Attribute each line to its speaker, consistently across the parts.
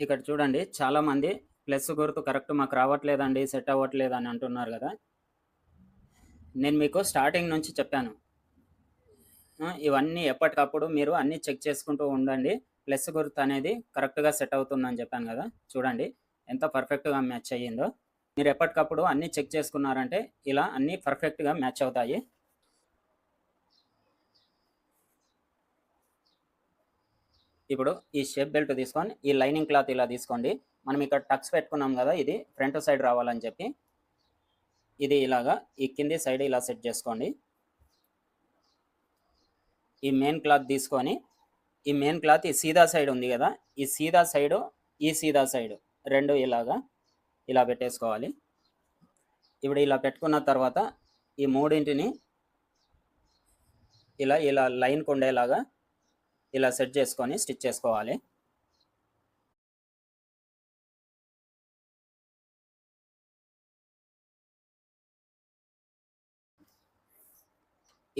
Speaker 1: ఇక్కడ చూడండి చాలామంది ప్లస్ గుర్తు కరెక్ట్ మాకు రావట్లేదండి సెట్ అవ్వట్లేదు అని అంటున్నారు కదా. నేను మీకు స్టార్టింగ్ నుంచి చెప్పాను. ఇవన్నీ ఎప్పటికప్పుడు మీరు అన్నీ చెక్ చేసుకుంటూ ఉండండి. ప్లస్ గుర్తు అనేది కరెక్ట్గా సెట్ అవుతుందని చెప్పాను కదా. చూడండి ఎంత పర్ఫెక్ట్గా మ్యాచ్ అయ్యిందో. మీరు ఎప్పటికప్పుడు అన్నీ చెక్ చేసుకున్నారంటే ఇలా అన్నీ పర్ఫెక్ట్గా మ్యాచ్ అవుతాయి. ఇప్పుడు ఈ షేప్ బెల్ట్ తీసుకొని ఈ లైనింగ్ క్లాత్ ఇలా తీసుకోండి. మనం ఇక్కడ టక్స్ పెట్టుకున్నాం కదా ఇది ఫ్రంట్ సైడ్ రావాలని చెప్పి. ఇది ఇలాగా ఈ కింది సైడ్ ఇలా సెట్ చేసుకోండి. ఈ మెయిన్ క్లాత్ తీసుకొని ఈ మెయిన్ క్లాత్ ఈ సీదా సైడ్ ఉంది కదా ఈ సీదా సైడ్ ఈ సీదా సైడ్ రెండు ఇలాగా ఇలా పెట్టేసుకోవాలి. ఇప్పుడు ఇలా పెట్టుకున్న తర్వాత ఈ మూడింటిని ఇలా ఇలా లైన్కి ఉండేలాగా ఇలా సెట్ చేసుకొని స్టిచ్ చేసుకోవాలి.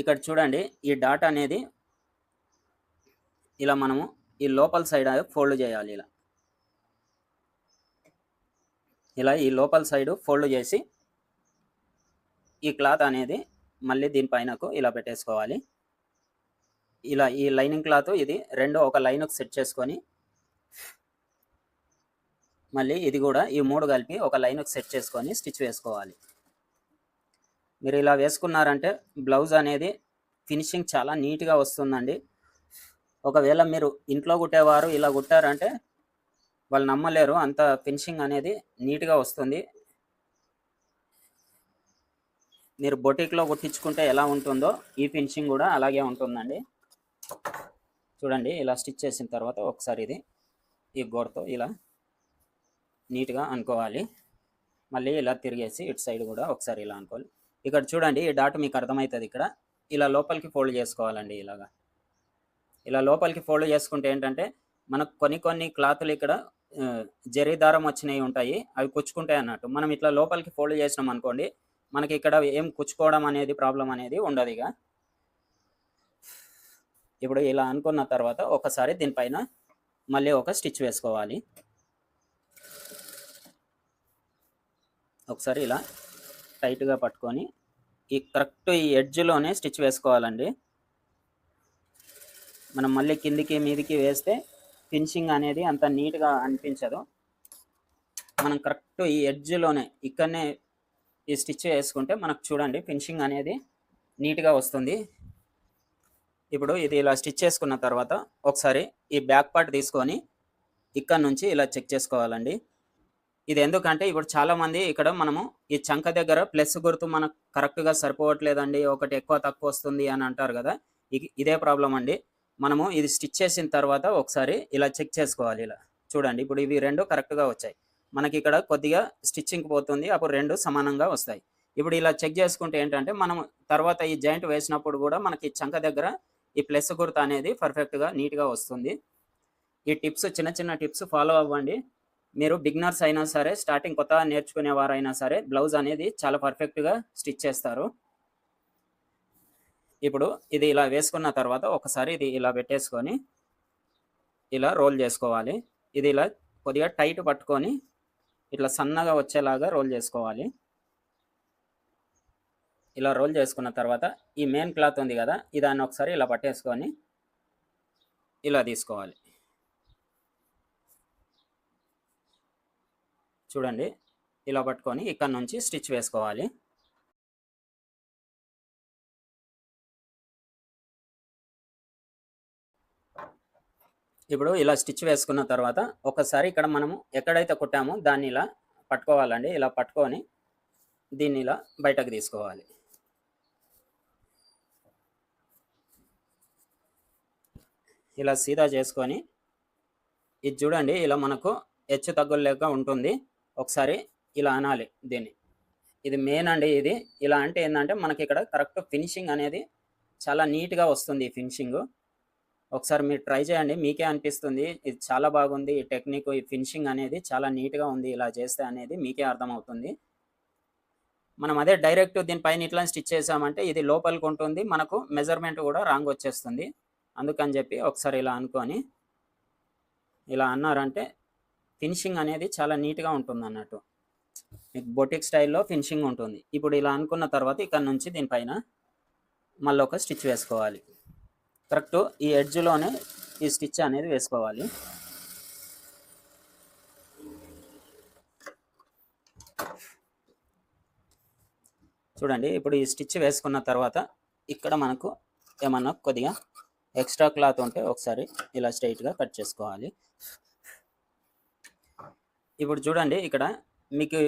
Speaker 1: ఇక్కడ చూడండి ఈ డాట్ అనేది ఇలా మనము ఈ లోపల సైడ్ ఫోల్డ్ చేయాలి ఇలా. ఇలా ఈ లోపల సైడ్ ఫోల్డ్ చేసి ఈ క్లాత్ అనేది మళ్ళీ దీనిపైనకు ఇలా పెట్టేసుకోవాలి. ఇలా ఈ లైనింగ్ క్లాత్ ఇది రెండు ఒక లైన్కి సెట్ చేసుకొని మళ్ళీ ఇది కూడా ఈ మూడు కలిపి ఒక లైన్కి సెట్ చేసుకొని స్టిచ్ వేసుకోవాలి. మీరు ఇలా వేసుకున్నారంటే బ్లౌజ్ అనేది ఫినిషింగ్ చాలా నీట్గా వస్తుందండి. ఒకవేళ మీరు ఇంట్లో కుట్టేవారు ఇలా కుట్టారంటే వాళ్ళు నమ్మలేరు. అంత ఫినిషింగ్ అనేది నీట్గా వస్తుంది. మీరు బొటిక్లో కుట్టించుకుంటే ఎలా ఉంటుందో ఈ ఫినిషింగ్ కూడా అలాగే ఉంటుందండి. చూడండి ఇలా స్టిచ్ చేసిన తర్వాత ఒకసారి ఇది ఈ గోడతో ఇలా నీట్గా అనుకోవాలి. మళ్ళీ ఇలా తిరిగేసి ఇటు సైడ్ కూడా ఒకసారి ఇలా అనుకోవాలి. ఇక్కడ చూడండి ఈ డాట్ మీకు అర్థమవుతుంది ఇక్కడ. ఇలా లోపలికి ఫోల్డ్ చేసుకోవాలండి ఇలాగా. ఇలా లోపలికి ఫోల్డ్ చేసుకుంటే ఏంటంటే మనకు కొన్ని కొన్ని క్లాతులు ఇక్కడ ఆ, జరీ దారం వచ్చినవి ఉంటాయి. అవి కుచ్చుకుంటాయి అన్నట్టు. మనం ఇట్లా లోపలికి ఫోల్డ్ చేసినాం అనుకోండి మనకి ఇక్కడ ఏం కుచ్చుకోవడం అనేది ప్రాబ్లం అనేది ఉండదు ఇక. ఇప్పుడు ఇలా అనుకున్న తర్వాత ఒకసారి దీనిపైన మళ్ళీ ఒక స్టిచ్ వేసుకోవాలి. ఒకసారి ఇలా టైట్గా పట్టుకొని ఈ కరెక్ట్ ఈ ఎడ్జ్లోనే స్టిచ్ వేసుకోవాలండి. మనం మళ్ళీ కిందికి మీదికి వేస్తే ఫినిషింగ్ అనేది అంత నీట్గా అనిపించదు. మనం కరెక్ట్ ఈ ఎడ్జ్లోనే ఇక్కడనే ఈ స్టిచ్ వేసుకుంటే మనకు చూడండి ఫినిషింగ్ అనేది నీట్గా వస్తుంది. ఇప్పుడు ఇది ఇలా స్టిచ్ చేసుకున్న తర్వాత ఒకసారి ఈ బ్యాక్ పార్ట్ తీసుకొని ఇక్కడ నుంచి ఇలా చెక్ చేసుకోవాలండి. ఇది ఎందుకంటే ఇప్పుడు చాలామంది ఇక్కడ మనము ఈ చంక దగ్గర ప్లస్ గుర్తు మనకు కరెక్ట్గా సరిపోవట్లేదండి ఒకటి ఎక్కువ తక్కువ వస్తుంది అని అంటారు కదా ఇదే ప్రాబ్లం అండి. మనము ఇది స్టిచ్ చేసిన తర్వాత ఒకసారి ఇలా చెక్ చేసుకోవాలి ఇలా. చూడండి ఇప్పుడు ఇవి రెండు కరెక్ట్గా వచ్చాయి. మనకి ఇక్కడ కొద్దిగా స్టిచ్చింగ్ పోతుంది అప్పుడు రెండు సమానంగా వస్తాయి. ఇప్పుడు ఇలా చెక్ చేసుకుంటే ఏంటంటే మనం తర్వాత ఈ జాయింట్ వేసినప్పుడు కూడా మనకి చంక దగ్గర ఈ ప్లస్ గుర్తు అనేది పర్ఫెక్ట్గా నీట్గా వస్తుంది. ఈ టిప్స్ చిన్న చిన్న టిప్స్ ఫాలో అవ్వండి. మీరు బిగినర్స్ అయినా సరే స్టార్టింగ్ కొత్తగా నేర్చుకునే వారైనా సరే బ్లౌజ్ అనేది చాలా పర్ఫెక్ట్గా స్టిచ్ చేస్తారు. ఇప్పుడు ఇది ఇలా వేసుకున్న తర్వాత ఒకసారి ఇది ఇలా పెట్టేసుకొని ఇలా రోల్ చేసుకోవాలి. ఇది ఇలా కొద్దిగా టైట్ పట్టుకొని ఇట్లా సన్నగా వచ్చేలాగా రోల్ చేసుకోవాలి. ఇలా రోల్ చేసుకున్న తర్వాత ఈ మెయిన్ క్లాత్ ఉంది కదా ఇదాన్ని దాన్ని ఒకసారి ఇలా పట్టేసుకొని ఇలా తీసుకోవాలి. చూడండి ఇలా పట్టుకొని ఇక్కడ నుంచి స్టిచ్ వేసుకోవాలి. ఇప్పుడు ఇలా స్టిచ్ వేసుకున్న తర్వాత ఒకసారి ఇక్కడ మనము ఎక్కడైతే కుట్టామో దాన్ని ఇలా పట్టుకోవాలండి. ఇలా పట్టుకొని దీన్ని ఇలా బయటకు తీసుకోవాలి. ఇలా సీదా చేసుకొని ఇది చూడండి ఇలా మనకు హెచ్చు తగ్గులు లేక ఉంటుంది. ఒకసారి ఇలా అనాలి దీన్ని. ఇది మెయిన్ అండి ఇది. ఇలా అంటే ఏంటంటే మనకి ఇక్కడ కరెక్ట్ ఫినిషింగ్ అనేది చాలా నీట్గా వస్తుంది ఈ ఫినిషింగ్ ఒకసారి మీరు ట్రై చేయండి మీకే అనిపిస్తుంది. ఇది చాలా బాగుంది ఈ టెక్నిక్ ఈ ఫినిషింగ్ అనేది చాలా నీట్గా ఉంది ఇలా చేస్తే అనేది మీకే అర్థమవుతుంది. మనం అదే డైరెక్ట్ దీనిపైన ఇట్లా స్టిచ్ చేసామంటే ఇది లోపలికి ఉంటుంది మనకు మెజర్మెంట్ కూడా రాంగ్ వచ్చేస్తుంది. అందుకని చెప్పి ఒకసారి ఇలా అనుకొని ఇలా అన్నారంటే ఫినిషింగ్ అనేది చాలా నీట్గా ఉంటుంది అన్నట్టు. మీకు బొటిక్ స్టైల్లో ఫినిషింగ్ ఉంటుంది. ఇప్పుడు ఇలా అనుకున్న తర్వాత ఇక్కడ నుంచి దీనిపైన మళ్ళీ ఒక స్టిచ్ వేసుకోవాలి. కరెక్ట్ ఈ ఎడ్జ్లోనే ఈ స్టిచ్ అనేది వేసుకోవాలి. చూడండి ఇప్పుడు ఈ స్టిచ్ వేసుకున్న తర్వాత ఇక్కడ మనకు ఏమన్నా కొద్దిగా ఎక్స్ట్రా క్లాత్ ఉంటే ఒకసారి ఇలా స్ట్రైట్గా కట్ చేసుకోవాలి. ఇప్పుడు చూడండి ఇక్కడ మీకు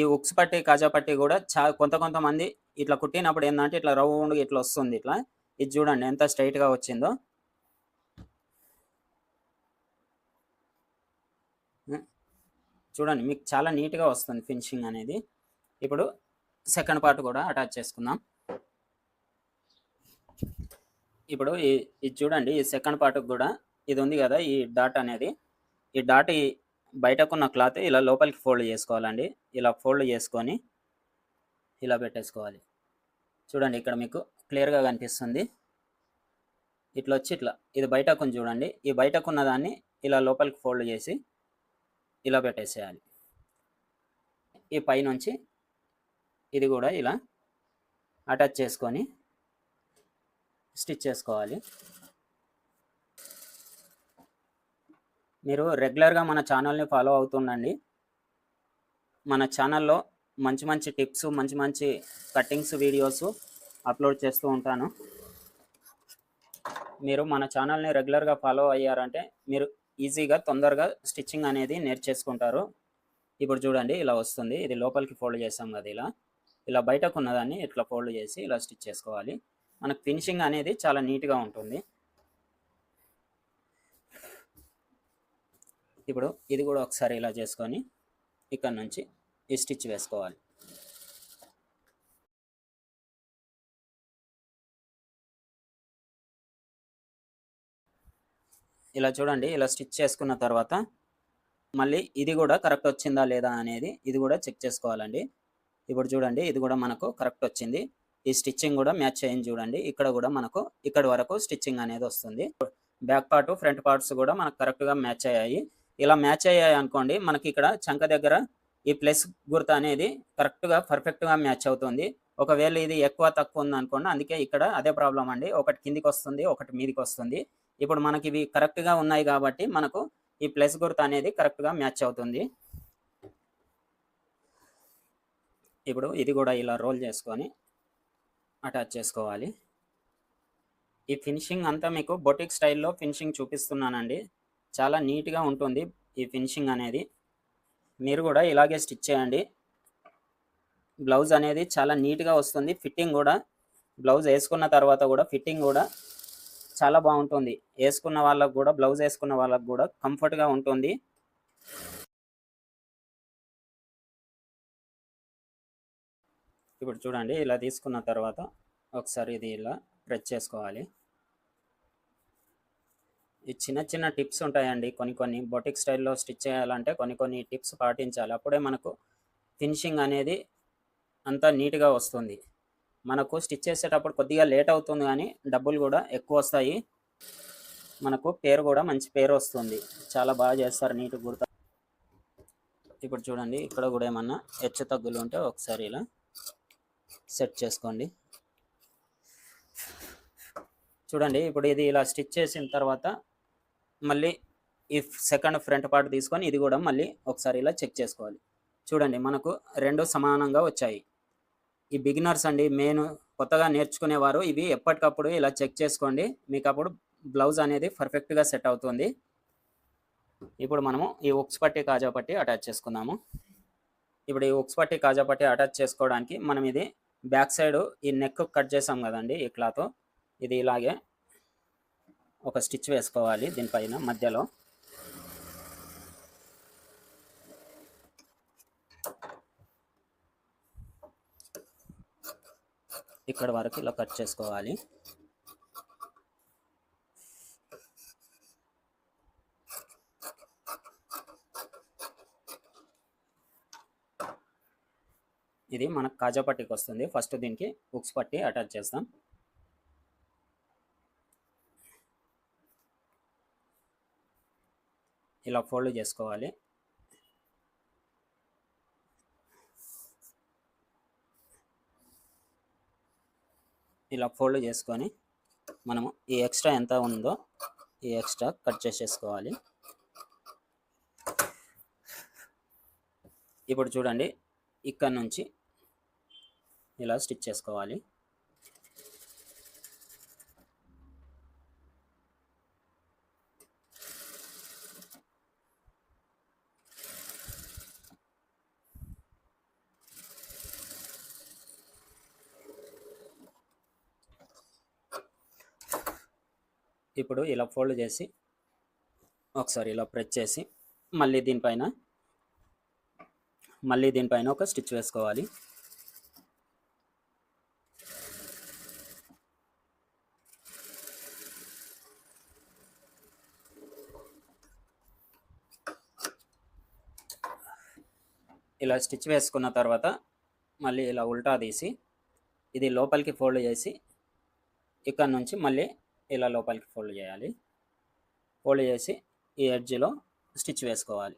Speaker 1: ఈ ఉక్స్ పట్టి కాజా పట్టి కూడా చా కొంత కొంతమంది ఇట్లా కుట్టినప్పుడు ఏంటంటే ఇట్లా రౌండ్గా ఇట్లా వస్తుంది ఇట్లా. ఇది చూడండి ఎంత స్ట్రైట్గా వచ్చిందో. చూడండి మీకు చాలా నీట్గా వస్తుంది ఫినిషింగ్ అనేది. ఇప్పుడు సెకండ్ పార్ట్ కూడా అటాచ్ చేసుకుందాం. ఇప్పుడు ఈ ఇది చూడండి ఈ సెకండ్ పార్ట్కి కూడా ఇది ఉంది కదా ఈ డాట్ అనేది. ఈ డాట్ బయటకున్న క్లాత్ ఇలా లోపలికి ఫోల్డ్ చేసుకోవాలండి. ఇలా ఫోల్డ్ చేసుకొని ఇలా పెట్టేసుకోవాలి. చూడండి ఇక్కడ మీకు క్లియర్గా కనిపిస్తుంది. ఇట్లా వచ్చి ఇట్లా ఇది బయటకు చూడండి ఈ బయటకున్న దాన్ని ఇలా లోపలికి ఫోల్డ్ చేసి ఇలా పెట్టేసేయాలి. ఈ పైనుంచి ఇది కూడా ఇలా అటాచ్ చేసుకొని స్టిచ్ చేసుకోవాలి. మీరు రెగ్యులర్గా మన ఛానల్ని ఫాలో అవుతుండండి. మన ఛానల్లో మంచి మంచి టిప్స్ మంచి మంచి కటింగ్స్ వీడియోస్ అప్లోడ్ చేస్తూ ఉంటాను. మీరు మన ఛానల్ని రెగ్యులర్గా ఫాలో అయ్యారంటే మీరు ఈజీగా తొందరగా స్టిచ్చింగ్ అనేది నేర్చేసుకుంటారు. ఇప్పుడు చూడండి ఇలా వస్తుంది. ఇది లోపలికి ఫోల్డ్ చేసాం కదా ఇలా. ఇలా బయటకు ఉన్నదాన్ని ఇట్లా ఫోల్డ్ చేసి ఇలా స్టిచ్ చేసుకోవాలి. మనకు ఫినిషింగ్ అనేది చాలా నీట్గా ఉంటుంది. ఇప్పుడు ఇది కూడా ఒకసారి ఇలా చేసుకొని ఇక్కడ నుంచి ఈ స్టిచ్ వేసుకోవాలి. ఇలా చూడండి ఇలా స్టిచ్ చేసుకున్న తర్వాత మళ్ళీ ఇది కూడా కరెక్ట్ వచ్చిందా లేదా అనేది ఇది కూడా చెక్ చేసుకోవాలండి. ఇప్పుడు చూడండి ఇది కూడా మనకు కరెక్ట్ వచ్చింది. ఈ స్టిచ్చింగ్ కూడా మ్యాచ్ అయ్యింది చూడండి. ఇక్కడ కూడా మనకు ఇక్కడ వరకు స్టిచ్చింగ్ అనేది వస్తుంది. బ్యాక్ పార్ట్ ఫ్రంట్ పార్ట్స్ కూడా మనకు కరెక్ట్గా మ్యాచ్ అయ్యాయి. ఇలా మ్యాచ్ అయ్యాయి అనుకోండి మనకి ఇక్కడ చంక దగ్గర ఈ ప్లస్ గుర్త అనేది కరెక్ట్గా పర్ఫెక్ట్గా మ్యాచ్ అవుతుంది. ఒకవేళ ఇది ఎక్కువ తక్కువ ఉంది అనుకోండి అందుకే ఇక్కడ అదే ప్రాబ్లం అండి. ఒకటి కిందికి వస్తుంది ఒకటి మీదికి వస్తుంది. ఇప్పుడు మనకి ఇవి కరెక్ట్గా ఉన్నాయి కాబట్టి మనకు ఈ ప్లస్ గుర్తు అనేది కరెక్ట్గా మ్యాచ్ అవుతుంది. ఇప్పుడు ఇది కూడా ఇలా రోల్ చేసుకొని అటాచ్ చేసుకోవాలి. ఈ ఫినిషింగ్ అంతా మీకు బొటిక్ స్టైల్లో ఫినిషింగ్ చూపిస్తున్నానండి. చాలా నీట్గా ఉంటుంది ఈ ఫినిషింగ్ అనేది. మీరు కూడా ఇలాగే స్టిచ్ చేయండి. బ్లౌజ్ అనేది చాలా నీట్గా వస్తుంది. ఫిట్టింగ్ కూడా బ్లౌజ్ వేసుకున్న తర్వాత కూడా ఫిట్టింగ్ కూడా చాలా బాగుంటుంది. వేసుకున్న వాళ్ళకు కూడా బ్లౌజ్ వేసుకున్న వాళ్ళకు కూడా కంఫర్ట్గా ఉంటుంది. ఇప్పుడు చూడండి ఇలా తీసుకున్న తర్వాత ఒకసారి ఇది ఇలా ప్రెస్ చేసుకోవాలి. ఈ చిన్న చిన్న టిప్స్ ఉంటాయండి. కొన్ని కొన్ని బొటిక్ స్టైల్లో స్టిచ్ చేయాలంటే కొన్ని కొన్ని టిప్స్ పాటించాలి. అప్పుడే మనకు ఫినిషింగ్ అనేది అంతా నీట్గా వస్తుంది. మనకు స్టిచ్ చేసేటప్పుడు కొద్దిగా లేట్ అవుతుంది కానీ డబ్బులు కూడా ఎక్కువ వస్తాయి. మనకు పేరు కూడా మంచి పేరు వస్తుంది. చాలా బాగా చేస్తారు నీట్గా కుడతా ఇప్పుడు చూడండి ఇక్కడ కూడా ఏమన్నా హెచ్చు తగ్గులు ఉంటే ఒకసారి ఇలా సెట్ చేసుకోండి. చూడండి ఇప్పుడు ఇది ఇలా స్టిచ్ చేసిన తర్వాత మళ్ళీ ఈ సెకండ్ ఫ్రంట్ పార్ట్ తీసుకొని ఇది కూడా మళ్ళీ ఒకసారి ఇలా చెక్ చేసుకోవాలి. చూడండి మనకు రెండు సమానంగా వచ్చాయి. ఈ బిగినర్స్ అండి మెయిన్ కొత్తగా నేర్చుకునేవారు ఇవి ఎప్పటికప్పుడు ఇలా చెక్ చేసుకోండి. మీకు అప్పుడు బ్లౌజ్ అనేది పర్ఫెక్ట్గా సెట్ అవుతుంది. ఇప్పుడు మనము ఈ ఉక్స్ పట్టి కాజా పట్టి అటాచ్ చేసుకుందాము. ఇప్పుడు ఈ ఉక్స్ పట్టి కాజా పట్టి అటాచ్ చేసుకోవడానికి మనం ఇది బ్యాక్ సైడ్ ఈ నెక్ కట్ చేసాం కదండి ఈ క్లాత్. ఇది ఇలాగే ఒక స్టిచ్ వేసుకోవాలి దీనిపైన మధ్యలో. ఇక్కడ వరకు ఇలా కట్ చేసుకోవాలి. ఇది మనకు కాజా పట్టికి వస్తుంది. ఫస్ట్ దీనికి బుక్స్ పట్టి అటాచ్ చేస్తాం. ఇలా ఫోల్డ్ చేసుకోవాలి. ఇలా ఫోల్డ్ చేసుకొని మనము ఈ ఎక్స్ట్రా ఎంత ఉందో ఈ ఎక్స్ట్రా కట్ చేసేసుకోవాలి. ఇప్పుడు చూడండి ఇక్కడ నుంచి ఇలా స్టిచ్ చేసుకోవాలి. ఇప్పుడు ఇలా ఫోల్డ్ చేసి ఒకసారి ఇలా ప్రెస్ చేసి మళ్ళీ దీనిపైన మళ్ళీ దీనిపైన ఒక స్టిచ్ వేసుకోవాలి. ఇలా స్టిచ్ వేసుకున్న తర్వాత మళ్ళీ ఇలా ఉల్టా తీసి ఇది లోపలికి ఫోల్డ్ చేసి ఇక్కడ నుంచి మళ్ళీ ఇలా లోపలికి ఫోల్డ్ చేయాలి. ఫోల్డ్ చేసి ఈ ఎడ్జ్లో స్టిచ్ వేసుకోవాలి.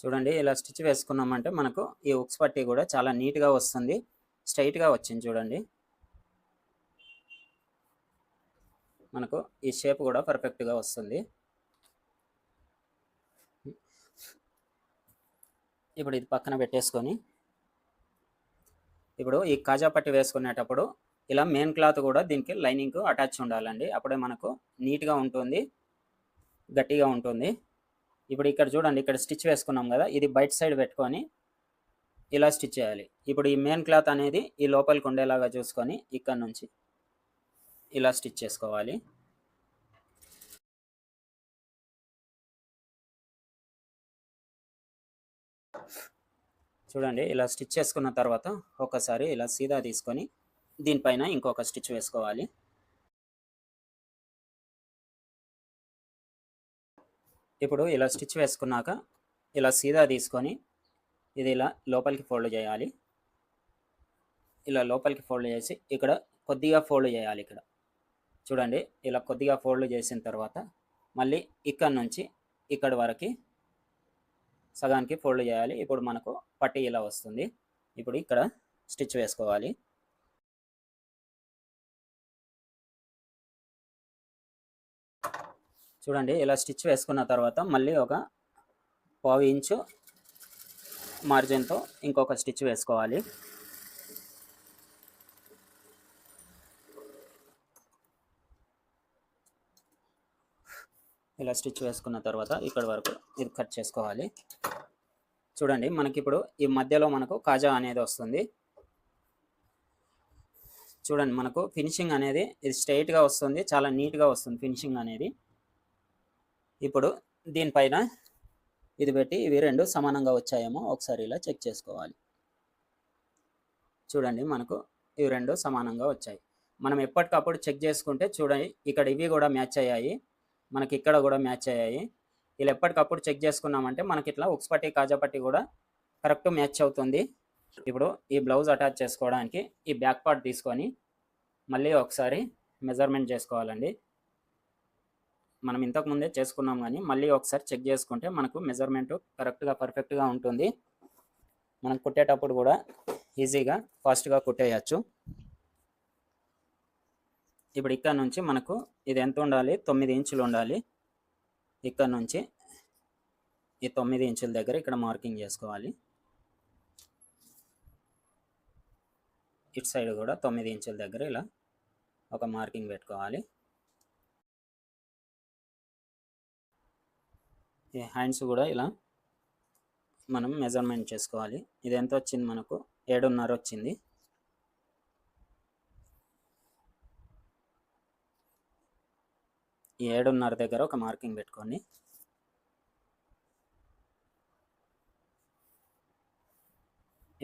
Speaker 1: చూడండి ఇలా స్టిచ్ వేసుకున్నామంటే మనకు ఈ ఉక్స్ పట్టి కూడా చాలా నీట్గా వస్తుంది. స్ట్రైట్గా వచ్చింది చూడండి. మనకు ఈ షేప్ కూడా పర్ఫెక్ట్గా వస్తుంది. ఇప్పుడు ఇది పక్కన పెట్టేసుకొని ఇప్పుడు ఈ కాజా పట్టి వేసుకునేటప్పుడు ఇలా మెయిన్ క్లాత్ కూడా దీనికి లైనింగ్ అటాచ్ ఉండాలండి. అప్పుడే మనకు నీట్గా ఉంటుంది గట్టిగా ఉంటుంది. ఇప్పుడు ఇక్కడ చూడండి ఇక్కడ స్టిచ్ వేసుకున్నాం కదా ఇది బయట సైడ్ పెట్టుకొని ఇలా స్టిచ్ చేయాలి. ఇప్పుడు ఈ మెయిన్ క్లాత్ అనేది ఈ లోపలికి ఉండేలాగా చూసుకొని ఇక్కడ నుంచి ఇలా స్టిచ్ చేసుకోవాలి. చూడండి ఇలా స్టిచ్ చేసుకున్న తర్వాత ఒకసారి ఇలా సీదా తీసుకొని దీనిపైన ఇంకొక స్టిచ్ వేసుకోవాలి. ఇప్పుడు ఇలా స్టిచ్ వేసుకున్నాక ఇలా సీదా తీసుకొని ఇది ఇలా లోపలికి ఫోల్డ్ చేయాలి. ఇలా లోపలికి ఫోల్డ్ చేసి ఇక్కడ కొద్దిగా ఫోల్డ్ చేయాలి ఇక్కడ. చూడండి ఇలా కొద్దిగా ఫోల్డ్ చేసిన తర్వాత మళ్ళీ ఇక్కడ నుంచి ఇక్కడ వరకు సగానికి ఫోల్డ్ చేయాలి. ఇప్పుడు మనకు పట్టి ఇలా వస్తుంది. ఇప్పుడు ఇక్కడ స్టిచ్ వేసుకోవాలి. చూడండి ఇలా స్టిచ్ వేసుకున్న తర్వాత మళ్ళీ ఒక పావు ఇంచు మార్జిన్తో ఇంకొక స్టిచ్ వేసుకోవాలి. ఇలా స్టిచ్ వేసుకున్న తర్వాత ఇక్కడ వరకు ఇది కట్ చేసుకోవాలి. చూడండి మనకి ఇప్పుడు ఈ మధ్యలో మనకు కాజా అనేది వస్తుంది. చూడండి మనకు ఫినిషింగ్ అనేది ఇది స్ట్రైట్గా వస్తుంది చాలా నీట్గా వస్తుంది ఫినిషింగ్ అనేది. ఇప్పుడు దీనిపైన ఇది పెట్టి ఇవి రెండు సమానంగా వచ్చాయేమో ఒకసారి ఇలా చెక్ చేసుకోవాలి. చూడండి మనకు ఇవి రెండు సమానంగా వచ్చాయి. మనం ఎప్పటికప్పుడు చెక్ చేసుకుంటే చూడండి ఇక్కడ ఇవి కూడా మ్యాచ్ అయ్యాయి. మనకి ఇక్కడ కూడా మ్యాచ్ అయ్యాయి. ఇలా ఎప్పటికప్పుడు చెక్ చేసుకున్నామంటే మనకి ఇట్లా ఉక్స్పట్టి కాజాపట్టి కూడా కరెక్ట్ మ్యాచ్ అవుతుంది. ఇప్పుడు ఈ బ్లౌజ్ అటాచ్ చేసుకోవడానికి ఈ బ్యాక్ పార్ట్ తీసుకొని మళ్ళీ ఒకసారి మెజర్మెంట్ చేసుకోవాలండి. మనం ఇంతకు ముందే చేసుకున్నాం కానీ మళ్ళీ ఒకసారి చెక్ చేసుకుంటే మనకు మెజర్మెంట్ కరెక్ట్గా పర్ఫెక్ట్గా ఉంటుంది. మనం కుట్టేటప్పుడు కూడా ఈజీగా ఫాస్ట్గా కుట్టేయచ్చు. ఇప్పుడు ఇక్కడ నుంచి మనకు ఇది ఎంత ఉండాలి? తొమ్మిది ఇంచులు ఉండాలి. ఇక్కడ నుంచి ఈ తొమ్మిది ఇంచుల దగ్గర ఇక్కడ మార్కింగ్ చేసుకోవాలి. ఇటు సైడ్ కూడా తొమ్మిది ఇంచుల దగ్గర ఇలా ఒక మార్కింగ్ పెట్టుకోవాలి. ఈ హ్యాండ్స్ కూడా ఇలా మనం మెజర్మెంట్ చేసుకోవాలి. ఇది ఎంత వచ్చింది మనకు? ఏడున్నర వచ్చింది. ఈ ఏడున్నర దగ్గర ఒక మార్కింగ్ పెట్టుకోండి.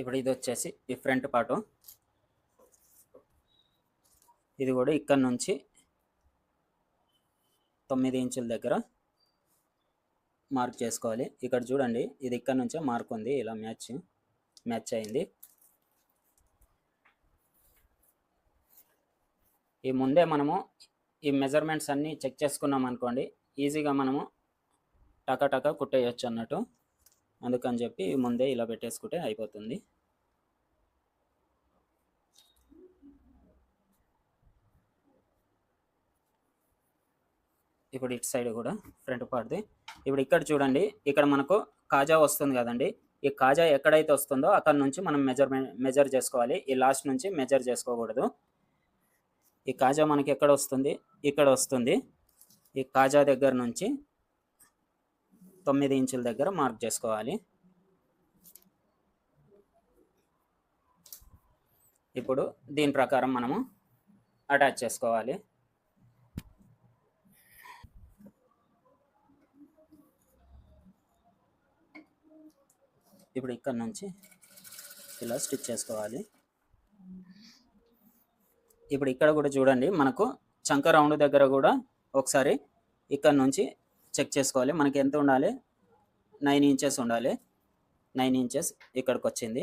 Speaker 1: ఇప్పుడు ఇది వచ్చేసి ఈ ఫ్రంట్ ఇది కూడా ఇక్కడ నుంచి తొమ్మిది ఇంచుల దగ్గర మార్క్ చేసుకోవాలి. ఇక్కడ చూడండి ఇది ఇక్కడ నుంచే మార్క్ ఉంది. ఇలా మ్యాచ్ మ్యాచ్ అయింది. ఈ ముందే మనము ఈ మెజర్మెంట్స్ అన్నీ చెక్ చేసుకున్నాం అనుకోండి ఈజీగా మనము టకాటకా కుట్టేయచ్చు అన్నట్టు. అందుకని చెప్పి ఈ ముందే ఇలా పెట్టేసుకుంటే అయిపోతుంది. ఇప్పుడు ఇటు సైడ్ కూడా ఫ్రంట్ పార్ట్ది. ఇప్పుడు ఇక్కడ చూడండి ఇక్కడ మనకు కాజా వస్తుంది కదండి. ఈ కాజా ఎక్కడైతే వస్తుందో అక్కడ నుంచి మనం మెజర్మెంట్ మెజర్ చేసుకోవాలి. ఈ లాస్ట్ నుంచి మెజర్ చేసుకోకూడదు. ఈ కాజా మనకి ఎక్కడ వస్తుంది? ఇక్కడ వస్తుంది. ఈ కాజా దగ్గర నుంచి తొమ్మిది ఇంచుల దగ్గర మార్క్ చేసుకోవాలి. ఇప్పుడు దీని ప్రకారం మనము అటాచ్ చేసుకోవాలి. ఇప్పుడు ఇక్కడ నుంచి ఇలా స్టిచ్ చేసుకోవాలి. ఇప్పుడు ఇక్కడ కూడా చూడండి మనకు చంక రౌండ్ దగ్గర కూడా ఒకసారి ఇక్కడ నుంచి చెక్ చేసుకోవాలి. మనకి ఎంత ఉండాలి? నైన్ ఇంచెస్ ఉండాలి. నైన్ ఇంచెస్ ఇక్కడికి వచ్చింది.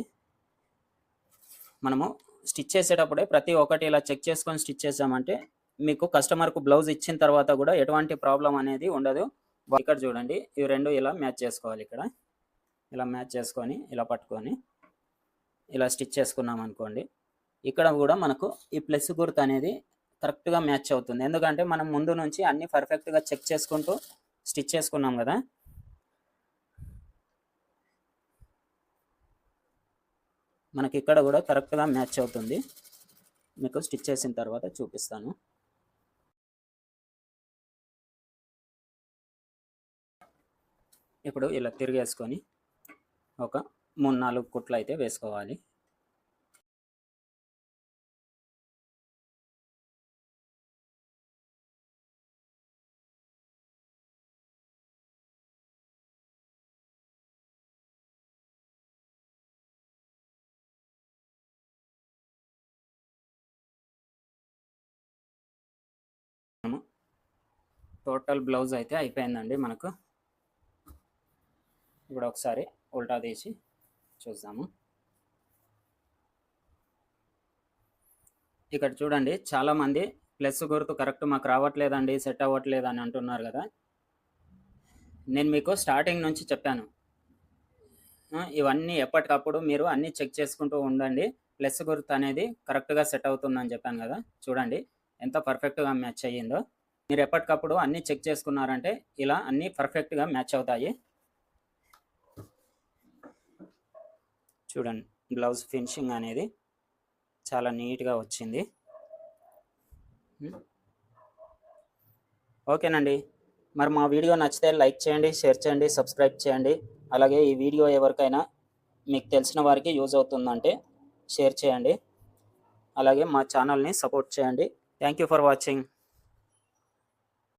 Speaker 1: మనము స్టిచ్ చేసేటప్పుడే ప్రతి ఒక్కటి ఇలా చెక్ చేసుకొని స్టిచ్ చేసామంటే మీకు కస్టమర్కు బ్లౌజ్ ఇచ్చిన తర్వాత కూడా ఎటువంటి ప్రాబ్లం అనేది ఉండదు. ఇక్కడ చూడండి ఇవి రెండు ఇలా మ్యాచ్ చేసుకోవాలి ఇక్కడ. ఇలా మ్యాచ్ చేసుకొని ఇలా పట్టుకొని ఇలా స్టిచ్ చేసుకున్నాం అనుకోండి. ఇక్కడ కూడా మనకు ఈ ప్లస్ గుర్తు అనేది కరెక్ట్గా మ్యాచ్ అవుతుంది. ఎందుకంటే మనం ముందు నుంచి అన్ని పర్ఫెక్ట్గా చెక్ చేసుకుంటూ స్టిచ్ చేసుకున్నాం కదా. మనకి ఇక్కడ కూడా కరెక్ట్గా మ్యాచ్ అవుతుంది. మీకు స్టిచ్ చేసిన తర్వాత చూపిస్తాను. ఇప్పుడు ఇలా తిరిగేసుకొని ఒక మూడు నాలుగు కుట్లు అయితే వేసుకోవాలి. టోటల్ బ్లౌజ్ అయితే అయిపోయిందండి మనకు. ఇప్పుడు ఒకసారి ఉల్టా తీసి చూద్దాము. ఇక్కడ చూడండి చాలామంది ప్లస్ గుర్తు కరెక్ట్ మాకు రావట్లేదండి సెట్ అవ్వట్లేదు అని అంటున్నారు కదా. నేను మీకు స్టార్టింగ్ నుంచి చెప్పాను. ఇవన్నీ ఎప్పటికప్పుడు మీరు అన్నీ చెక్ చేసుకుంటూ ఉండండి. ప్లస్ గుర్తు అనేది కరెక్ట్గా సెట్ అవుతుందని చెప్పాను కదా. చూడండి ఎంత పర్ఫెక్ట్గా మ్యాచ్ అయ్యిందో. మీరు ఎప్పటికప్పుడు అన్నీ చెక్ చేసుకున్నారంటే ఇలా అన్నీ పర్ఫెక్ట్గా మ్యాచ్ అవుతాయి. చూడండి బ్లౌజ్ ఫినిషింగ్ అనేది చాలా నీట్గా వచ్చింది. ఓకేనండి. మరి మా వీడియో నచ్చితే లైక్ చేయండి షేర్ చేయండి సబ్స్క్రైబ్ చేయండి. అలాగే ఈ వీడియో ఎవరికైనా మీకు తెలిసిన వారికి యూజ్ అవుతుందంటే షేర్ చేయండి. అలాగే మా ఛానల్ని సపోర్ట్ చేయండి. Thank you for watching.